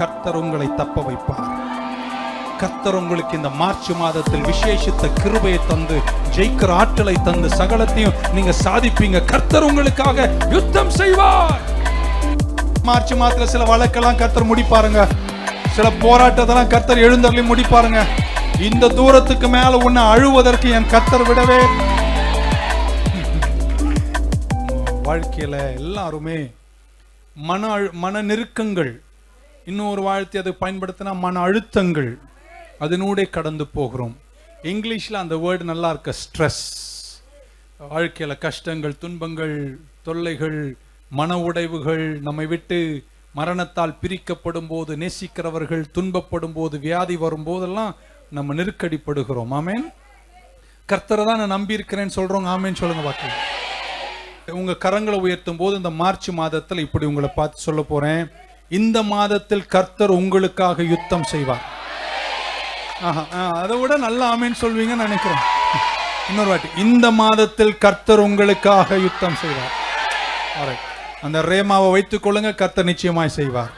கர்த்தர் உங்களை தப்ப வைப்பார். கர்த்தர் உங்களுக்கு இந்த மார்ச் மாதத்தில் விசேஷித்த கிருபையை தந்து ஜெயிக்கிற ஆற்றலை தந்து சகலத்தையும் நீங்க சாதிப்பீங்க. கர்த்தர் உங்களுக்காக யுத்தம் செய்வார். மார்ச் மாதத்துல சில வழக்கெல்லாம் கர்த்தர் முடிப்பாருங்க. சில போராட்டத்தெல்லாம் கர்த்தர் எழுந்தருளி முடிப்பாருங்க. இந்த தூரத்துக்கு மேல உன்னை அழுவதற்கு என் கர்த்தர் விடவே வாழ்க்கையில எல்லாருமே மன அழு- மன நெருக்கங்கள் இன்னொரு வாழ்த்தி அதை பயன்படுத்தினா மன அழுத்தங்கள். அதனூடே கடந்து போகிறோம். இங்கிலீஷ்ல அந்த வேர்டு நல்லா இருக்க ஸ்ட்ரெஸ் வாழ்க்கையில கஷ்டங்கள் துன்பங்கள் தொல்லைகள் மன உடைவுகள் நம்மை விட்டு மரணத்தால் பிரிக்கப்படும் போது நேசிக்கிறவர்கள் துன்பப்படும் போது வியாதி வரும் போதெல்லாம் நம்ம நெருக்கடிப்படுகிறோம். ஆமேன்? கர்த்தரை தான் நான் நம்பி சொல்கிறோங்க ஆமேன்னு சொல்லுங்க பாக்கலாம் உங்க கரங்களை உயர்த்தும் போது இந்த மார்ச் மாதத்தில் இப்படி உங்களை பார்த்து சொல்ல போறேன். இந்த மாதத்தில் கர்த்தர் உங்களுக்காக யுத்தம் செய்வார். ஆஹா, ஆ, அதை விட நல்ல ஆமேன்னு சொல்வீங்கன்னு நினைக்கிறேன். இன்னொரு வாட்டி இந்த மாதத்தில் கர்த்தர் உங்களுக்காக யுத்தம் செய்வார். அந்த ரேமாவை வைத்துக் கொள்ளுங்க கர்த்தர் நிச்சயமாய் செய்வார்.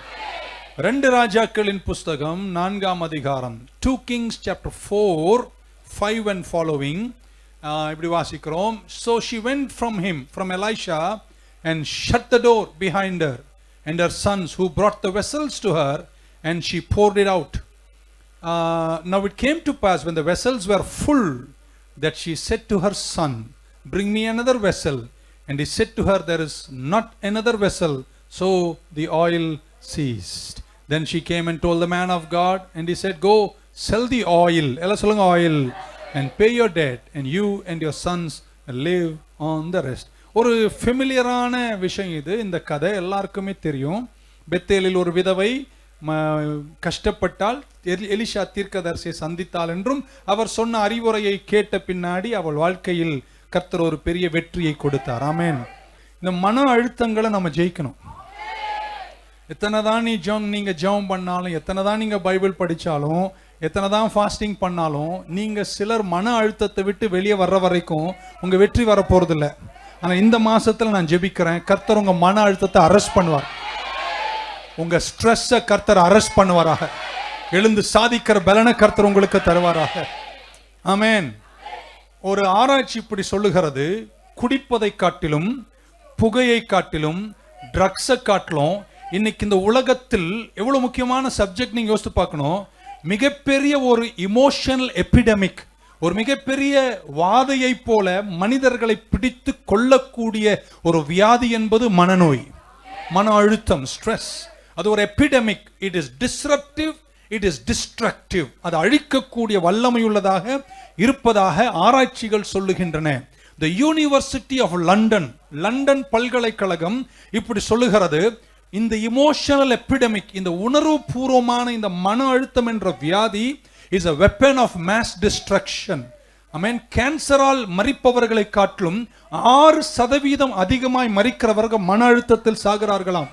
ரெண்டு ராஜாக்களின் புஸ்தகம் நான்காம் அதிகாரம் two kings chapter four five and following இப்படி வாசிக்கிறோம். So she went from him from Elisha and shut the door behind and her sons who brought the vessels to her and she poured it out. Uh, now it came to pass when the vessels were full that she said to her son, Bring me another vessel. And he said to her, There is not another vessel. So the oil ceased. Then she came and told the man of God, and he said, Go sell the oil, oil, and pay your debt, and you and your sons live on the rest. ஒரு ஃபெமிலியரான விஷயம் இது. இந்த கதை எல்லாருக்குமே தெரியும். பெத்தேலில் ஒரு விதவை ம- கஷ்டப்பட்டால் எலி- எலிஷா தீர்க்கதரிசியை சந்தித்தாள் என்றும் அவர் சொன்ன அறிவுரையை கேட்ட பின்னாடி அவள் வாழ்க்கையில் கர்த்தர் ஒரு பெரிய வெற்றியை கொடுத்தார். ஆமேன். இந்த மன அழுத்தங்களை நம்ம ஜெயிக்கணும். எத்தனை தான் நீ ஜெபம் நீங்கள் ஜெபம் பண்ணாலும் எத்தனை தான் நீங்கள் பைபிள் படித்தாலும் எத்தனை தான் ஃபாஸ்டிங் பண்ணாலும் நீங்கள் சிலர் மன அழுத்தத்தை விட்டு வெளியே வர்ற வரைக்கும் உங்கள் வெற்றி வர ஆனால் இந்த மாதத்தில் நான் ஜெபிக்கிறேன். கர்த்தர் உங்கள் மன அழுத்தத்தை அரெஸ்ட் பண்ணுவார். உங்கள் ஸ்ட்ரெஸ்ஸை கர்த்தர் அரெஸ்ட் பண்ணுவாராக. எழுந்து சாதிக்கிற பலனை கர்த்தர் உங்களுக்கு தருவாராக. ஆமேன் ஒரு ஆராய்ச்சி இப்படி சொல்லுகிறது. குடிப்பதை காட்டிலும் புகையை காட்டிலும் ட்ரக்ஸை காட்டிலும் இன்னைக்கு இந்த உலகத்தில் எவ்வளோ முக்கியமான சப்ஜெக்ட் நீங்கள் யோசித்து பார்க்கணும். மிகப்பெரிய ஒரு இமோஷனல் எபிடமிக் ஒரு மிகப்பெரிய வாதையைப் போல மனிதர்களை பிடித்து கொள்ளக்கூடிய ஒரு வியாதி என்பது மனநோய் மன அழுத்தம் ஸ்ட்ரெஸ் அது ஒரு epidemic it is disruptive it is destructive அது அழிக்கக்கூடிய வல்லமையுள்ளதாக இருப்பதாக ஆராய்ச்சிகள் சொல்லுகின்றன. The university of London London பல்கலைக்கழகம் இப்படி சொல்லுகிறது இந்த இமோஷனல் எபிடமிக் இந்த உணர்வு பூர்வமான இந்த மன அழுத்தம் என்ற வியாதி is a weapon of mass destruction I amen கேன்சரால் மறிப்பவர்களை காட்டிலும் ஆறு சதவீதம் அதிகமாய் மறிக்கிறவர்கள் மன அழுத்தத்தில் சாகிறார்களாம்.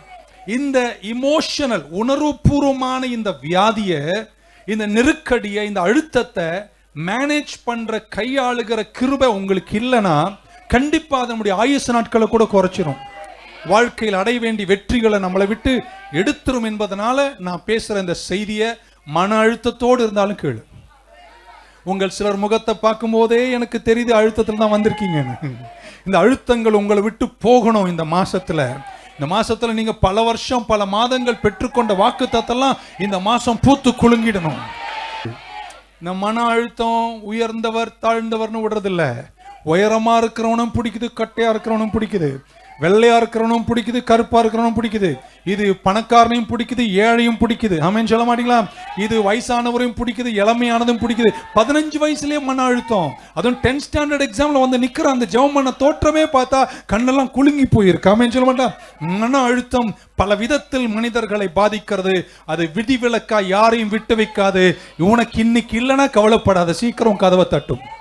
இந்த இமோஷனல் உணர்வுபூர்வமான இந்த வியாதியை இந்த நெருக்கடியை இந்த அழுத்தத்தை மேனேஜ் பண்ற கையாளுகிற கிருபை உங்களுக்கு இல்லைன்னா கண்டிப்பா அதனுடைய ஆயுசு நாட்களை கூட குறைச்சிரும். வாழ்க்கையில் அடைய வேண்டிய வெற்றிகளை நம்மளை விட்டு எடுத்துரும் என்பதனால நான் பேசுற இந்த செய்தியை மன அழுத்தத்தோடு இருந்தாலும் கேளு. உங்கள் சிலர் முகத்தை பார்க்கும் போதே எனக்கு தெரியுது அழுத்தத்தில் தான் வந்திருக்கீங்க இந்த அழுத்தங்கள் உங்களை விட்டு போகணும் இந்த மாசத்துல. இந்த மாசத்துல நீங்க பல வருஷம் பல மாதங்கள் பெற்றுக்கொண்ட வாக்கு இந்த மாசம் பூத்து குலுங்கிடணும். இந்த மன அழுத்தம் உயர்ந்தவர் தாழ்ந்தவர்னு விடுறதில்ல. உயரமா இருக்கிறவனும் பிடிக்குது கட்டையா இருக்கிறவனும் பிடிக்குது. வெள்ளையா இருக்கிறவனும் பிடிக்குது கருப்பா இருக்கிறவனும் பிடிக்குது. இது பணக்காரனையும் பிடிக்குது ஏழையும் பிடிக்குது. ஆமேன்னு சொல்ல மாட்டீங்களா? இது வயசானவரையும் பிடிக்குது இளமையானதும் பிடிக்குது. பதினஞ்சு வயசுலயே மன அழுத்தம். அதுவும் டென்த் ஸ்டாண்டர்ட் எக்ஸாம்ல வந்து நிக்கிற அந்த ஜெபம் பண்ண தோற்றமே பார்த்தா கண்ணெல்லாம் குலுங்கி போயிருக்கு. ஆமேன்னு சொல்ல மாட்டா மன அழுத்தம் பல விதத்தில் மனிதர்களை பாதிக்கிறது. அது விதிவிலக்கா யாரையும் விட்டு வைக்காது. உனக்கு இன்னைக்கு இல்லைன்னா கவலைப்படாத. சீக்கிரம் கதவை தட்டும்.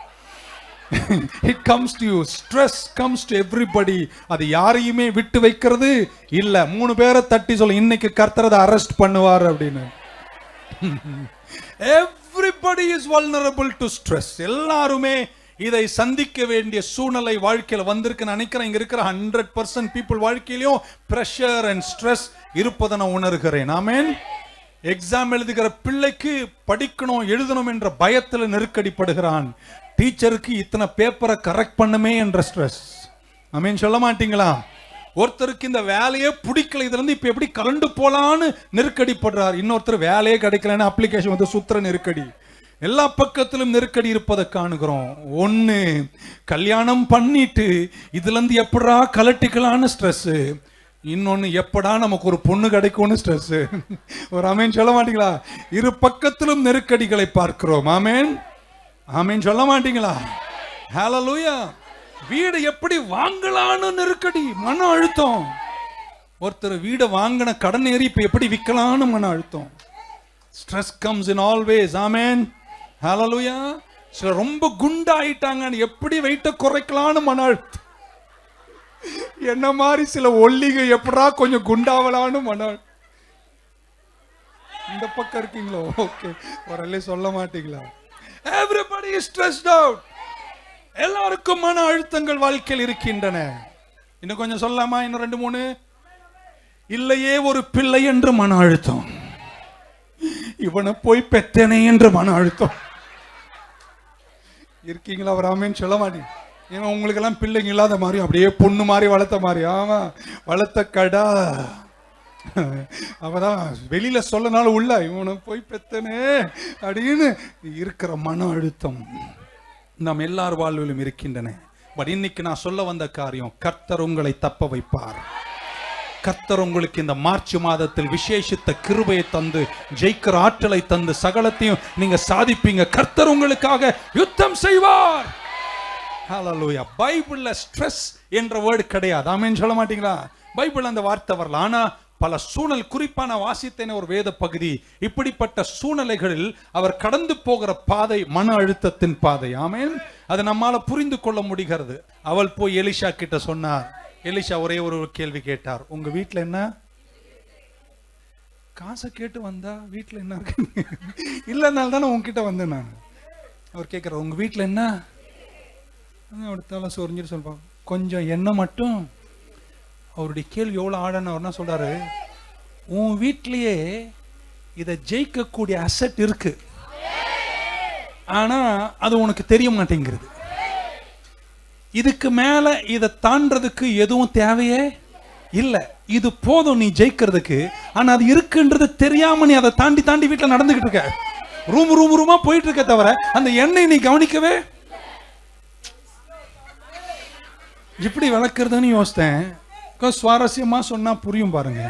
It comes to you stress comes to everybody அது யாரையுமே விட்டு வைக்கிறது இல்ல. மூணு பேரை தட்டி சொல்ல இன்னைக்கு கர்த்தரதை அரெஸ்ட் பண்ணுவார் அப்படின்னு. Everybody is vulnerable to stress எல்லாருமே இதை சந்திக்க வேண்டிய சூழ்நிலை வாழ்க்கையில வந்திருக்கு நினைக்கிறேன். இங்க இருக்கிற ஹண்ட்ரட் பர்சன்ட் பீப்புள் வாழ்க்கையிலும் ப்ரெஷர் அண்ட் ஸ்ட்ரெஸ் இருப்பதை நான் உணர்கிறேன். ஆமேன் எக்ஸாம் எழுதுகிற பிள்ளைக்கு படிக்கணும் எழுதணும் என்ற பயத்துல நெருக்கடிப்படுகிறான். டீச்சருக்கு இத்தனை பேப்பரை கரெக்ட் பண்ணுமே என்ற ஸ்ட்ரெஸ் அமீன் சொல்ல மாட்டீங்களா? ஒருத்தருக்கு இந்த வேலையே பிடிக்கல இதுல இருந்து இப்ப எப்படி கலண்டு போலான்னு நெருக்கடிப்படுறார் இன்னொருத்தர் வேலையே கிடைக்கலன்னு அப்ளிகேஷன் வந்து சுத்திர நெருக்கடி. எல்லா பக்கத்திலும் நெருக்கடி இருப்பதை காணுகிறோம். ஒன்று கல்யாணம் பண்ணிட்டு இதுலேருந்து எப்படா கலட்டிக்கலான்னு ஸ்ட்ரெஸ்ஸு இன்னொன்று எப்படா நமக்கு ஒரு பொண்ணு கிடைக்கும்னு ஸ்ட்ரெஸ்ஸு ஒரு அமேன் சொல்ல மாட்டீங்களா? இரு பக்கத்திலும் நெருக்கடிகளை பார்க்கிறோம். ஆமேன் ஆமேன் சொல்ல மாட்டீங்களா? ஹalleluya வீடு எப்படி வாங்கலான்னு நெருக்கடி மன அழுத்தம். ஒருத்தர் வீடை வாங்கின கடன் ஏறி இப்போ எப்படி விற்கலான்னு மன அழுத்தம். Stress comes in always amen. ஹalleluya சில ரொம்ப குண்டாயிட்டாங்கன்னு எப்படி வெயிட்ட குறைக்கலான்னு மன அழுத்தம். என்ன மாதிரி சில ஒல்லிக எப்படா கொஞ்சம் குண்டாவலான்னு மன அழு- இந்த பக்கம் இருக்கீங்களோ? ஓகே ஒரு சொல்ல மாட்டீங்களா? எவ்ரிபடி இஸ் ஸ்ட்ரெஸ்ட் அவுட் எல்லாருக்கும் மன அழுத்தங்கள் வாழ்க்கையில் இருக்கின்றன. இன்னும் கொஞ்சம் சொல்லலாமா? இன்னும் ரெண்டு மூணு? இல்லையே ஒரு பிள்ளை என்று மன அழுத்தம். இவனை போய் பெத்தனே என்று மன அழுத்தம். இருக்கீங்களா? ராமேன்னு சொல்ல மாட்டேன். ஏன்னா உங்களுக்கெல்லாம் பிள்ளைங்க இல்லாத மாதிரி அப்படியே பொண்ணு மாதிரி வளர்த்த மாதிரி. ஆமா வளர்த்த கடா. அவதான் வெளியில சொல்லனாலும் உள்ள இவனை போய் பெத்தனே அப்படின்னு இருக்கிற மன அழுத்தம் நம் எல்லார் வாழ்விலும் இருக்கின்றன. பட் இன்னைக்கு நான் சொல்ல வந்த காரியம் கர்த்தர் உங்களை தப்ப வைப்பார். கர்த்தர் உங்களுக்கு இந்த மார்ச் மாதத்தில் விசேஷித்த கிருபையை தந்து ஜெயிக்கிற ஆற்றலை தந்து சகலத்தையும் நீங்க சாதிப்பீங்க. கர்த்தர் உங்களுக்காக யுத்தம் செய்வார். ஹalleluya பைபிள்ல ஸ்ட்ரெஸ் என்ற வேர்டு கிடையாது. ஆமேன்னு சொல்ல மாட்டீங்களா? பைபிள் அந்த வார்த்தை வரல. ஆனா பல சூழல் குறிப்பான வாசித்தேன் ஒரு வேத பகுதி. இப்படிப்பட்ட சூழ்நிலைகளில் அவர் கடந்து போகிற பாதை மன அழுத்தத்தின் பாதை. ஆமேன். அதை நம்மால புரிந்து கொள்ள முடிகிறது. அவள் போய் எலிஷா கிட்ட சொன்னார். எலிஷா ஒரே ஒரு கேள்வி கேட்டார். உங்க வீட்டில் என்ன? காசை கேட்டு வந்தா வீட்டில் என்ன இருக்கு? இல்லைனால தானே உங்ககிட்ட வந்தேன் நான். அவர் கேட்கிறார் உங்க வீட்டில் என்ன? அவர் தலை சொரிஞ்சிட்டு சொல்லுவாங்க கொஞ்சம் எண்ணெய் மட்டும் அவருடைய கேள்வி எவ்வளோ ஆழன்னு அவர் என்ன சொல்றாரு உன் வீட்டிலையே இதை ஜெயிக்கக்கூடிய அசட் இருக்கு. ஆனால் அது உனக்கு தெரிய மாட்டேங்கிறது. இதுக்கு மேலே இதை தாண்டதுக்கு எதுவும் தேவையே இல்லை. இது போதும் நீ ஜெயிக்கிறதுக்கு. ஆனால் அது இருக்குன்றது தெரியாமல் நீ அதை தாண்டி தாண்டி வீட்டில் நடந்துக்கிட்டு இருக்க. ரூம் ரூம் ரூமாக போயிட்டு இருக்க தவிர அந்த எண்ணெய் நீ கவனிக்கவே இப்படி வளர்க்குறதுன்னு யோசித்தேன். கொஞ்சம் சுவாரஸ்யமாக சொன்னால் புரியும் பாருங்க.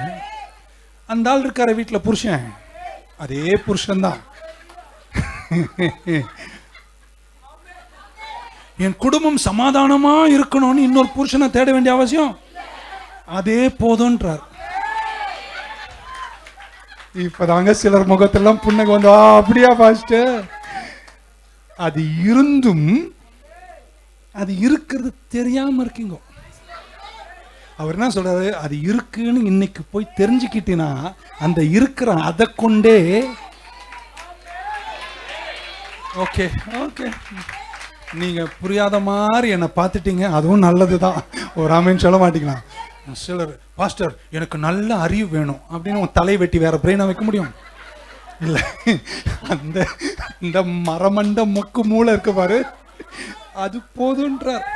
அந்த ஆள் இருக்கார வீட்டில் புருஷன். அதே புருஷன்தான். என் குடும்பம் சமாதானமா இருக்கணும்னு இன்னொரு புருஷனை தேட வேண்டிய அவசியம்? அதே போதும்ன்றார் இப்பதாங்க சிலர் முகத்தெல்லாம் புன்னகை வந்து அப்படியா பாஸ்ட் அது இருந்தும் அது இருக்கிறது தெரியாம இருக்கீங்க. அவர் என்ன சொல்றாரு? அது இருக்குன்னு இன்னைக்கு போய் தெரிஞ்சுக்கிட்டீங்கன்னா அந்த இருக்கிற அதை கொண்டே ஓகே ஓகே. நீங்க புரியாத மாதிரி என்னை பார்த்துட்டீங்க. அதுவும் நல்லதுதான். ஒரு ஆமேன்னு சொல்ல மாட்டீங்களா சிலர் பாஸ்டர் எனக்கு நல்ல அறிவு வேணும். அப்படின்னு உன் தலை வெட்டி வேற பிரெயினா வைக்க முடியும்? இல்லை. அந்த இந்த மரமண்ட மொக்கு மூளை இருக்கு பாரு. அது போதுன்றார்.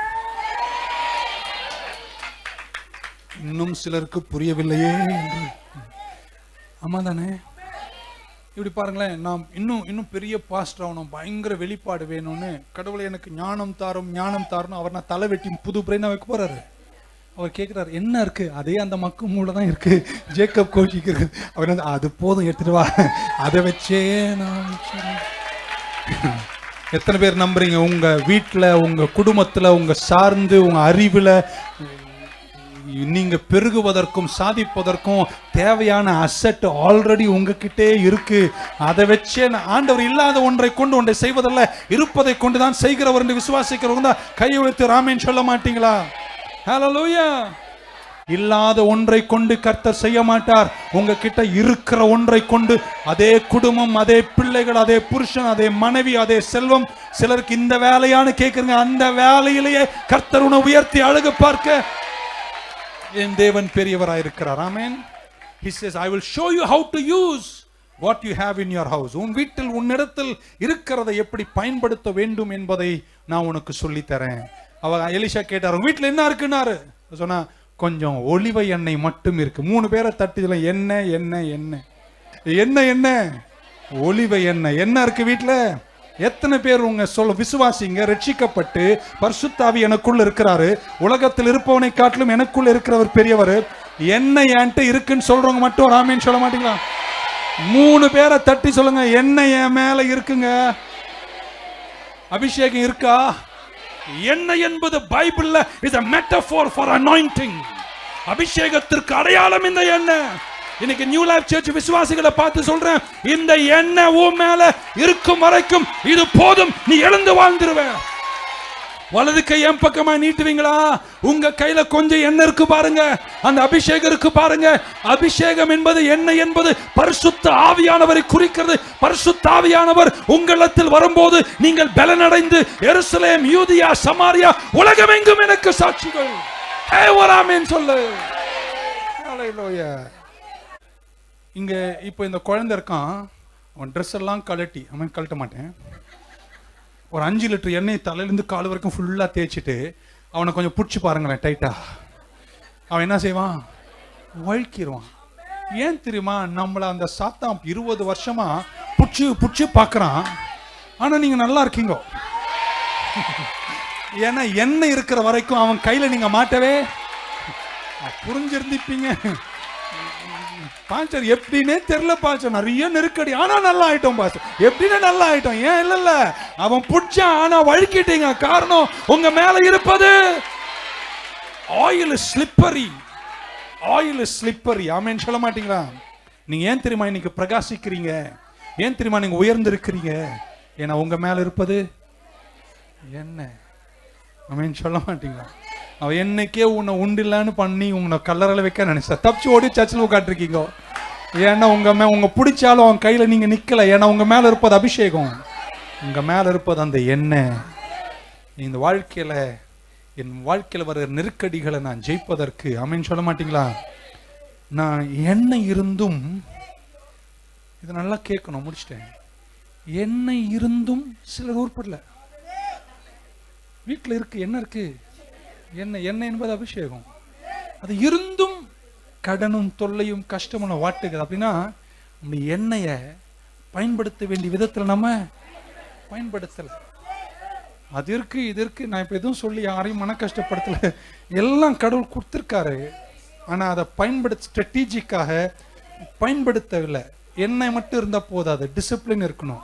இன்னும் சிலருக்கு புரியவில்லையே. என்று. ஆமா தானே? இப்படி பாருங்களேன் நாம் இன்னும் இன்னும் பெரிய பாஸ்டர் ஆகணும் பயங்கர வெளிப்பாடு வேணும்னு கடவுளை எனக்கு ஞானம் தாரும் ஞானம் தாரும் அவர் நான் தலை வெட்டி புது பிரெயினா வைக்க போறாரு. அவர் கேட்குறாரு என்ன இருக்கு? அதே அந்த மக்கு மூளை தான் இருக்கு. ஜேக்கப் கோச்சிக்கு இருக்கு அவர் வந்து அது போதும் எடுத்துட்டு வா. அதை வச்சே நான் எத்தனை பேர் நம்புறீங்க? உங்க வீட்டில் உங்க குடும்பத்துல உங்க சார்ந்து உங்க அறிவுல நீங்க பெருகுவதற்கும் சாதிப்பதற்கும் தேவையான அசட் ஆல்ரெடி உங்ககிட்டே இருக்கு. அதை வச்சே ஆண்டவர் இல்லாத ஒன்றை கொண்டு ஒன்றை செய்வதல்ல. இருப்பதை கொண்டு தான் செய்கிறவர் என்று விசுவாசிக்கிறவங்க தான் கையை உயர்த்தி ராமேன் சொல்ல மாட்டீங்களா? ஹலோ லூயா இல்லாத ஒன்றை கொண்டு கர்த்தர் செய்ய மாட்டார். உங்ககிட்ட இருக்கிற ஒன்றை கொண்டு அதே குடும்பம் அதே பிள்ளைகள் அதே புருஷன் அதே மனைவி அதே செல்வம். சிலருக்கு இந்த வேலையான்னு கேட்குறீங்க அந்த வேலையிலேயே கர்த்தர் உன்னை உயர்த்தி அழகு பார்க்க. என் தேவன் பெரியவராயிருக்கிறார். Amen he is I will show you how to use what you have in your house உன் வீட்டில் உன்னிடத்தில் இருக்கிறதை எப்படி பயன்படுத்த வேண்டும் என்பதை நான் உனக்கு சொல்லித் தரேன் அவ எலிஷா கேட்டார் உங்க வீட்டில் என்ன இருக்குன்னாரு? சொன்னா கொஞ்சம் ஒளிவ எண்ணெய் மட்டும் இருக்கு. மூணு பேரை தட்டுதில் என்ன என்ன என்ன என்ன என்ன? ஒளிவ எண்ணெய். என்ன இருக்கு வீட்டில்? எத்தனை பேர் உங்க சொல்ல விசுவாசிங்க ரட்சிக்கப்பட்டு பர்சுத்தாவி எனக்குள்ள இருக்கிறாரு? உலகத்தில் இருப்பவனை காட்டிலும் எனக்குள்ள இருக்கிறவர் பெரியவர். என்ன என்கிட்ட இருக்குன்னு சொல்றவங்க மட்டும் ராமேன்னு சொல்ல மாட்டீங்களா? மூணு பேரை தட்டி சொல்லுங்க என்ன என் மேல இருக்குங்க? அபிஷேகம் இருக்கா? என்ன என்பது பைபிள்ல is a metaphor for anointing அபிஷேகத்திற்கு அடையாளம் இந்த எண்ணெய் இன்னைக்கு நியூ லைஃப் சர்ச் விசுவாசிகளை பார்த்து சொல்றேன் இந்த எண்ணெய் உன் மேல இருக்கும் வரைக்கும் இது போதும் நீ எழுந்து வாழ்ந்துருவ. வலது கை என் பக்கமா நீட்டுவீங்களா? உங்க கையில கொஞ்சம் எண்ணெய் இருக்கு பாருங்க அந்த அபிஷேகம் இருக்கு பாருங்க. அபிஷேகம் என்பது எண்ணெய் என்பது பரிசுத்த ஆவியானவரை குறிக்கிறது. பரிசுத்த ஆவியானவர் உங்களிடத்தில் வரும்போது நீங்கள் பலனடைந்து எருசலேம் யூதியா சமாரியா உலகமெங்கும் எனக்கு சாட்சிகள். சொல்லு. இங்கே இப்போ இந்த குழந்தை இருக்கான் அவன் ட்ரெஸ் எல்லாம் கழட்டி அவன் கழட்ட மாட்டேன். ஒரு அஞ்சு லிட்டர் எண்ணெய் தலையிலேருந்து கால் வரைக்கும் ஃபுல்லாக தேய்ச்சிட்டு அவனை கொஞ்சம் பிடிச்சி பாருங்களேன் டைட்டா அவன் என்ன செய்வான்? வழுக்கிடுவான். ஏன் தெரியுமா? நம்மளை அந்த சாத்தான் இருபது வருஷமா பிடிச்சி பிடிச்சி பார்க்குறான். ஆனால் நீங்கள் நல்லா இருக்கீங்க. ஏன்னா எண்ணெய் இருக்கிற வரைக்கும் அவன் கையில் நீங்கள் மாட்டவே புரிஞ்சிருந்திப்பீங்க. பாஸ்டர் எப்படின்னே தெரியல பாஸ்டர் நிறைய நெருக்கடி. ஆனா நல்லா ஆயிட்டோம் பாஸ்டர் எப்படின்னு நல்லா ஆயிட்டோம் ஏன் இல்ல இல்ல. அவன் பிடிச்சான் ஆனா வழுக்கிட்டீங்க. காரணம் உங்க மேல இருப்பது. ஆயில் ஸ்லிப்பரி ஆயில் ஸ்லிப்பரி ஆமேன்னு சொல்ல மாட்டீங்களா? நீங்க ஏன் தெரியுமா இன்னைக்கு பிரகாசிக்கிறீங்க? ஏன் தெரியுமா நீங்க உயர்ந்திருக்கிறீங்க? ஏன்னா உங்க மேல இருப்பது. என்ன? அவன் சொல்ல மாட்டீங்களா? அவன் என்னைக்கே உன்னை உண்டில்லான்னு பண்ணி உன்னை கல்லறையில் வைக்க நினைச்சா. தப்பிச்சு ஓடி சர்ச்சில் உட்காந்துருக்கீங்க ஏன்னா உங்கள் மே உங்கள் பிடிச்சாலும் அவன் கையில் நீங்கள் நிற்கலை ஏன்னா உங்கள் மேலே இருப்பது அபிஷேகம். உங்கள் மேலே இருப்பது அந்த எண்ணெய். இந்த வாழ்க்கையில் என் வாழ்க்கையில் வர நெருக்கடிகளை நான் ஜெயிப்பதற்கு அமைன்னு சொல்ல மாட்டீங்களா? நான் எண்ணெய் இருந்தும் இதை நல்லா கேட்கணும் முடிச்சிட்டேன். எண்ணெய் இருந்தும் சிலர் உருப்படல. வீட்டில் இருக்கு என்ன இருக்குது எண்ணெய் எண்ணெய் என்பது அபிஷேகம். அது இருந்தும் கடனும் தொல்லையும் கஷ்டமான வாட்டுகிறது. அப்படின்னா நம்ம எண்ணெயை பயன்படுத்த வேண்டிய விதத்தில் நம்ம பயன்படுத்தலை. அது இருக்கு இது இருக்கு. நான் இப்போ எதுவும் சொல்லி யாரையும் மன கஷ்டப்படுத்தல எல்லாம் கடவுள் கொடுத்துருக்காரு. ஆனால் அதை பயன்படுத்த ஸ்ட்ராட்டஜிக்காக பயன்படுத்தவில்லை. எண்ணெய் மட்டும் இருந்தால் போதாது. டிசிப்ளின் இருக்கணும்.